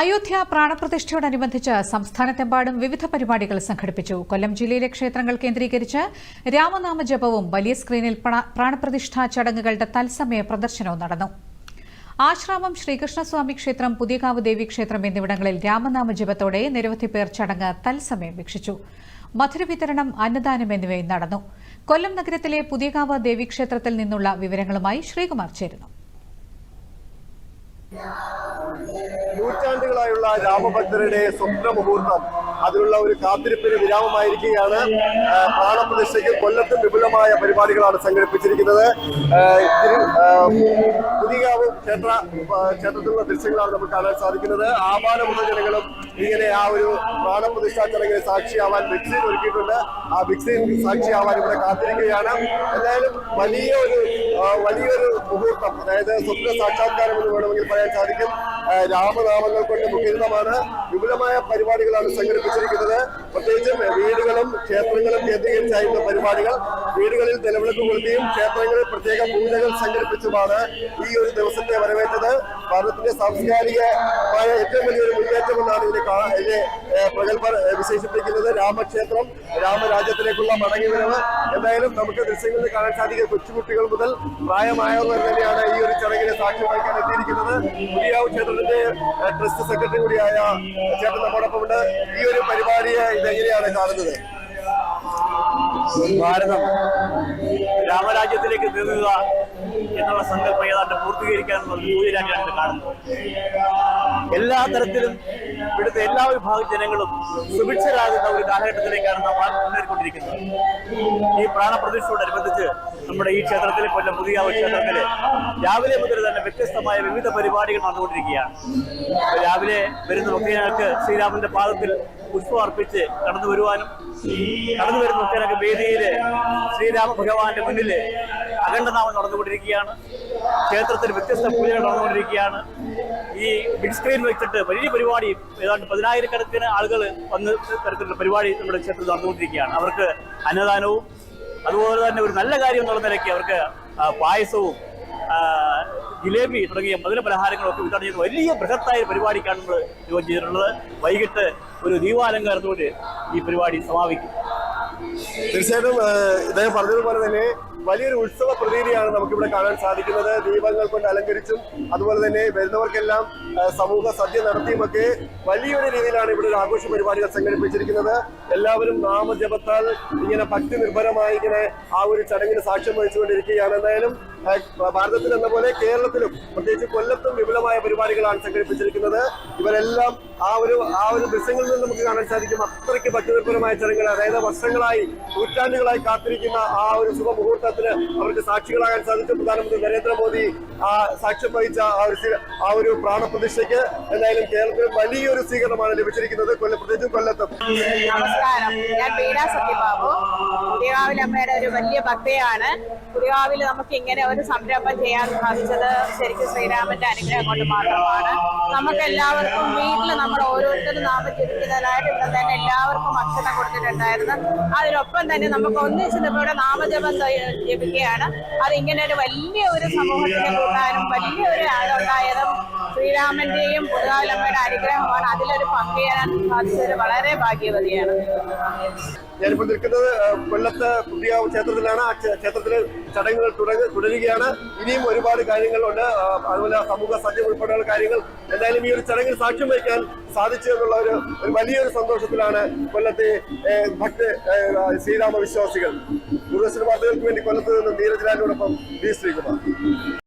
അയോധ്യ പ്രാണപ്രതിഷ്ഠയോടനുബന്ധിച്ച് സംസ്ഥാനത്തെമ്പാടും വിവിധ പരിപാടികൾ സംഘടിപ്പിച്ചു. കൊല്ലം ജില്ലയിലെ ക്ഷേത്രങ്ങൾ കേന്ദ്രീകരിച്ച് രാമനാമ ജപവും വലിയ സ്ക്രീനിൽ പ്രാണപ്രതിഷ്ഠാ ചടങ്ങുകളുടെ തത്സമയ പ്രദർശനവും നടന്നു. ആശ്രാമം ശ്രീകൃഷ്ണസ്വാമി ക്ഷേത്രം പുതിയകാവ് ദേവി ക്ഷേത്രം എന്നിവിടങ്ങളിൽ രാമനാമ ജപത്തോടെ നിരവധി പേർ ചടങ്ങ് തത്സമയം വീക്ഷിച്ചു. മധുര വിതരണം അന്നദാനം എന്നിവയും നടന്നു. കൊല്ലം നഗരത്തിലെ പുതിയകാവ് ദേവീക്ഷേത്രത്തിൽ നിന്നുള്ള വിവരങ്ങളുമായി ശ്രീകുമാർ ചേരുന്നു. നൂറ്റാണ്ടുകളായുള്ള രാമഭക്തരുടെ സ്വപ്ന മുഹൂർത്തം അതിനുള്ള ഒരു കാത്തിരിപ്പിന് വിരാമമായിരിക്കുകയാണ്. പ്രാണപ്രതിഷ്ഠയ്ക്ക് കൊല്ലത്തും വിപുലമായ പരിപാടികളാണ് സംഘടിപ്പിച്ചിരിക്കുന്നത്. പുതിയ ക്ഷേത്ര ക്ഷേത്രത്തിലുള്ള ദൃശ്യങ്ങളാണ് നമുക്ക് കാണാൻ സാധിക്കുന്നത്. ആപാലമുള്ള ജനങ്ങളും ഇങ്ങനെ ആ ഒരു പ്രാണപ്രതിഷ്ഠാ ചടങ്ങിന് സാക്ഷിയാവാൻ ബിക്സിൻ ഒരുക്കിയിട്ടുണ്ട്. ആ ബിക്സിൻ സാക്ഷിയാവാൻ ഇവിടെ കാത്തിരിക്കുകയാണ്. എന്തായാലും വലിയ ഒരു വലിയൊരു മുഹൂർത്തം അതായത് സ്വപ്ന സാക്ഷാത്കാരം എന്ന് വേണമെങ്കിൽ പറയാൻ സാധിക്കും. രാമനാമങ്ങൾ കൊണ്ട് മുഖരിതമാണ് വിപുലമായ പരിപാടികളാണ് സംഘടിപ്പിച്ചിരിക്കുന്നത്. പ്രത്യേകിച്ചും വീടുകളും ക്ഷേത്രങ്ങളും കേന്ദ്രീകരിച്ചായിരുന്ന പരിപാടികൾ. വീടുകളിൽ നിലവിളക്ക് കൊളുത്തിയും ക്ഷേത്രങ്ങളിൽ പ്രത്യേക പൂജകൾ സംഘടിപ്പിച്ചുമാണ് ഈ ഒരു ദിവസത്തെ വരവേറ്റത്. ഭാരതത്തിന്റെ സാംസ്കാരികമായ ഏറ്റവും വലിയൊരു മുന്നേറ്റം എന്നാണ് ഇതിനെ കാണാൻ ഇതിനെ പ്രഗത്ഭർ വിശേഷിപ്പിക്കുന്നത്. രാമക്ഷേത്രം രാമരാജ്യത്തിലേക്കുള്ള മടങ്ങിവരവ്. എന്തായാലും നമുക്ക് ദൃശ്യങ്ങളിൽ കാണാൻ സാധിക്കും കൊച്ചുകുട്ടികൾ മുതൽ പ്രായമായവർ തന്നെയാണ് ഈ ഒരു ചടങ്ങിനെ സാക്ഷി വഹിക്കാൻ എത്തിയിരിക്കുന്നത്. പുതിയാവ് ക്ഷേത്രത്തിന്റെ ട്രസ്റ്റ് സെക്രട്ടറി കൂടിയായ ചേട്ടൻ നമ്മോടൊപ്പം ഉണ്ട് ഈ ഒരു പരിപാടിയെ ഇതെങ്ങനെയാണ് കാണുന്നത്? ഭാരതം രാമരാജ്യത്തിലേക്ക് നീങ്ങുക എന്നുള്ള സങ്കല്പം ഏതാണ്ട് പൂർത്തീകരിക്കാനുള്ള സൂചനയായിട്ടാണ് കാണുന്നത് എല്ലാ തരത്തിലും ഇവിടുത്തെ എല്ലാ വിഭാഗം ജനങ്ങളും സുഭിക്ഷരാകുന്ന ഒരു കാലഘട്ടത്തിലേക്കാണ് നാം മുന്നേറിക്കൊണ്ടിരിക്കുന്നത്. ഈ പ്രാണപ്രതിഷ്ഠയോടനുബന്ധിച്ച് നമ്മുടെ ഈ ക്ഷേത്രത്തിൽ കൊല്ലം പുതിയ ക്ഷേത്രത്തിൽ രാവിലെ മുതൽ തന്നെ വ്യത്യസ്തമായ വിവിധ പരിപാടികൾ നടന്നുകൊണ്ടിരിക്കുകയാണ്. രാവിലെ വരുന്ന ഭക്തജനങ്ങൾക്ക് ശ്രീരാമന്റെ പാദത്തിൽ പുഷ്പം അർപ്പിച്ച് കടന്നു വരുവാനും കടന്നു വരുന്ന ഭക്തജനങ്ങൾക്ക് വേദിയിൽ ശ്രീരാമ ഭഗവാന്റെ മുന്നിൽ അഖണ്ഡനാമം നടന്നുകൊണ്ടിരിക്കുകയാണ്. ക്ഷേത്രത്തിൽ വ്യത്യസ്ത പൂജകൾ നടന്നുകൊണ്ടിരിക്കുകയാണ്. ഈ ബിഗ് സ്ക്രീൻ വെച്ചിട്ട് വലിയ പരിപാടി ഏതാണ്ട് പതിനായിരക്കണക്കിന് ആളുകൾ വന്ന് തരത്തിലുള്ള പരിപാടി നമ്മുടെ ക്ഷേത്രത്തിൽ നടന്നുകൊണ്ടിരിക്കുകയാണ്. അവർക്ക് അന്നദാനവും അതുപോലെ തന്നെ ഒരു നല്ല കാര്യം എന്നുള്ള നിലയ്ക്ക് അവർക്ക് പായസവും ജിലേബി തുടങ്ങിയ മധുര പലഹാരങ്ങളൊക്കെ വിതരണം ചെയ്ത് വലിയ ബൃഹത്തായ പരിപാടിക്കാണ് നമ്മൾ ജോയിൻ ചെയ്തിട്ടുള്ളത്. വൈകിട്ട് ഒരു ദീപാലങ്കാരത്തോട് ഈ പരിപാടി സമാപിക്കും. തീർച്ചയായിട്ടും ഇദ്ദേഹം പറഞ്ഞതുപോലെ തന്നെ വലിയൊരു ഉത്സവ പ്രതീതിയാണ് നമുക്കിവിടെ കാണാൻ സാധിക്കുന്നത്. ദീപങ്ങൾ കൊണ്ട് അലങ്കരിച്ചും അതുപോലെ തന്നെ വരുന്നവർക്കെല്ലാം സമൂഹ സദ്യ നടത്തിയുമൊക്കെ വലിയൊരു രീതിയിലാണ് ഇവിടെ ഒരു ആഘോഷ പരിപാടികൾ സംഘടിപ്പിച്ചിരിക്കുന്നത്. എല്ലാവരും നാമജപത്താൽ ഇങ്ങനെ ഭക്തി നിർഭരമായി ഇങ്ങനെ ആ ഒരു ചടങ്ങിന് സാക്ഷ്യം വഹിച്ചുകൊണ്ടിരിക്കുകയാണ്. എന്തായാലും ഭാരതത്തിൽ എന്ന പോലെ കേരളത്തിലും പ്രത്യേകിച്ച് കൊല്ലത്തും വിപുലമായ പരിപാടികളാണ് സംഘടിപ്പിച്ചിരിക്കുന്നത്. ഇവരെല്ലാം ആ ഒരു ആ ഒരു ദൃശ്യങ്ങളിൽ നിന്ന് നമുക്ക് കാണാൻ സാധിക്കും. അത്രയ്ക്ക് ഭക്തിനിർഭരമായ ചടങ്ങുകൾ അതായത് വർഷങ്ങളായി നൂറ്റാണ്ടുകളായി കാത്തിരിക്കുന്ന ആ ഒരു ശുഭമുഹൂർത്തത്തിന് അവർക്ക് സാക്ഷികളാകാൻ സാധിച്ചു. പ്രധാനമന്ത്രി നരേന്ദ്രമോദി ആ സാക്ഷ്യം വഹിച്ച ആ ഒരു ആ ഒരു പ്രാണപ്രതിഷ്ഠയ്ക്ക് എന്തായാലും കേരളത്തിൽ വലിയൊരു സ്വീകരണമാണ് ലഭിച്ചിരിക്കുന്നത്. കൊല്ലം പ്രത്യേകിച്ചും കൊല്ലത്തും. നമസ്കാരം. ഞാൻ സത്യബാബു പുതിയകാവിൽ അമ്മയുടെ ഒരു വലിയ ഭക്തയാണ് പുതിയകാവിൽ നമുക്ക് ഇങ്ങനെ ഒരു സംരംഭം ചെയ്യാൻ സാധിച്ചത് ശരിക്കും ശ്രീരാമന്റെ അനുഗ്രഹം കൊണ്ട് മാത്രമാണ്. നമുക്ക് എല്ലാവർക്കും വീട്ടിൽ നമ്മൾ ഓരോരുത്തരും നാമം ജപിക്കുന്നതിനായിട്ട് ഇവിടെ തന്നെ എല്ലാവർക്കും അക്ഷരം കൊടുത്തിട്ടുണ്ടായിരുന്നു. അതിനൊപ്പം തന്നെ നമുക്ക് ഒന്നിച്ച് നമ്മുടെ നാമജപം ജപിക്കുകയാണ്. അത് ഇങ്ങനെ ഒരു വലിയ ഒരു സമൂഹത്തിനെ കൂട്ടാനും വലിയ ഒരു ആളുണ്ടായതും ശ്രീരാമന്റെയും പുതുകാലമ്മയുടെ അനുഗ്രഹമാണ്. അതിലൊരു പങ്കുചേരാൻ സാധിച്ചത് വളരെ ഭാഗ്യവതിയാണ്. ഞാനിപ്പോൾ നിൽക്കുന്നത് കൊല്ലത്ത് പുതിയ ക്ഷേത്രത്തിലാണ്. ആ ക്ഷേ- ക്ഷേത്രത്തിലെ ചടങ്ങുകൾ തുടരുകയാണ്. ഇനിയും ഒരുപാട് കാര്യങ്ങളുണ്ട്. അതുപോലെ സമൂഹ സജ്ജം ഉൾപ്പെടെയുള്ള കാര്യങ്ങൾ എന്തായാലും ഈ ഒരു ചടങ്ങിൽ സാക്ഷ്യം വഹിക്കാൻ സാധിച്ചു എന്നുള്ള ഒരു ഒരു വലിയൊരു സന്തോഷത്തിലാണ് കൊല്ലത്തെ ഭക്ത ശ്രീരാമ വിശ്വാസികൾ ദൂരദർശന വാർത്തകൾക്ക് വേണ്ടി കൊല്ലത്ത് നിന്ന് നീരജ് ലാലിനോടൊപ്പം ശ്രീകുമാർ.